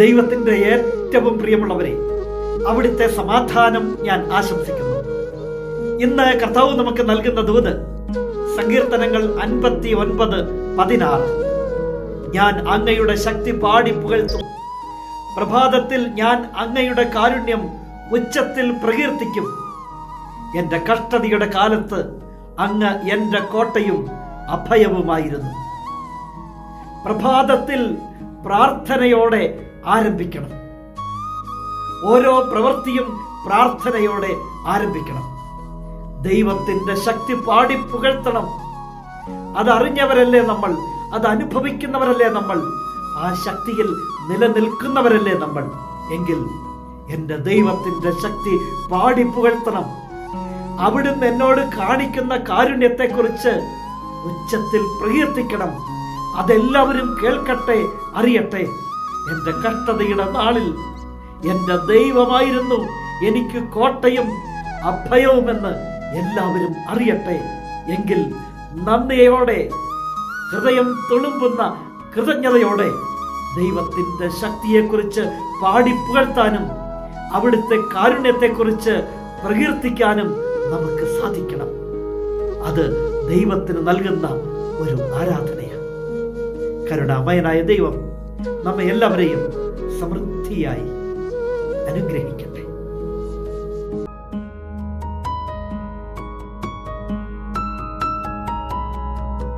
ദൈവത്തിന്റെ ഏറ്റവും പ്രിയമുള്ളവരെ അവിടുത്തെ സമാധാനം ഞാൻ ആശംസിക്കുന്നു. ഇന്ന് കർത്താവ് നമുക്ക് നൽകുന്ന ദൂത് സങ്കീർത്തനങ്ങൾ അൻപത്തി ഒൻപത് പതിനാറ്. ഞാൻ അങ്ങയുടെ ശക്തി പാടി പുകഴ്ത്തും. പ്രഭാതത്തിൽ ഞാൻ അങ്ങയുടെ കാരുണ്യം ഉച്ചത്തിൽ പ്രകീർത്തിക്കും. എന്റെ കഷ്ടതയുടെ കാലത്ത് അങ്ങ് എന്റെ കോട്ടയും അഭയവുമായിരുന്നു. പ്രഭാതത്തിൽ പ്രാർത്ഥനയോടെ ആരംഭിക്കണം. ഓരോ പ്രവൃത്തിയും പ്രാർത്ഥനയോടെ ആരംഭിക്കണം. ദൈവത്തിന്റെ ശക്തി പാടി പുകഴ്ത്തണം. അതറിഞ്ഞവരല്ലേ നമ്മൾ? അത് അനുഭവിക്കുന്നവരല്ലേ നമ്മൾ? ആ ശക്തിയിൽ നിലനിൽക്കുന്നവരല്ലേ നമ്മൾ? എങ്കിൽ എന്റെ ദൈവത്തിന്റെ ശക്തി പാടി പുകഴ്ത്തണം. അവിടുന്ന് എന്നോട് കാണിക്കുന്ന കാരുണ്യത്തെക്കുറിച്ച് ഉച്ചത്തിൽ പ്രകീർത്തിക്കണം. അതെല്ലാവരും കേൾക്കട്ടെ അറിയട്ടെ. എന്റെ കഷ്ടതയുടെ നാളിൽ എന്റെ ദൈവമായിരുന്നു എനിക്ക് കോട്ടയും അഭയവുമെന്ന് എല്ലാവരും അറിയട്ടെ. എങ്കിൽ നന്ദിയോടെ ഹൃദയം തുളുമ്പുന്ന കൃതജ്ഞതയോടെ ദൈവത്തിന്റെ ശക്തിയെക്കുറിച്ച് പാടി പുകഴ്ത്താനും അവിടുത്തെ കാരുണ്യത്തെക്കുറിച്ച് പ്രകീർത്തിക്കാനും നമുക്ക് സാധിക്കണം. അത് ദൈവത്തിന് നൽകുന്ന ഒരു ആരാധനയാണ്. കരുണാമയനായ ദൈവം നമ്മെ എല്ലാവരെയും സമൃദ്ധിയായി അനുഗ്രഹിക്കണം.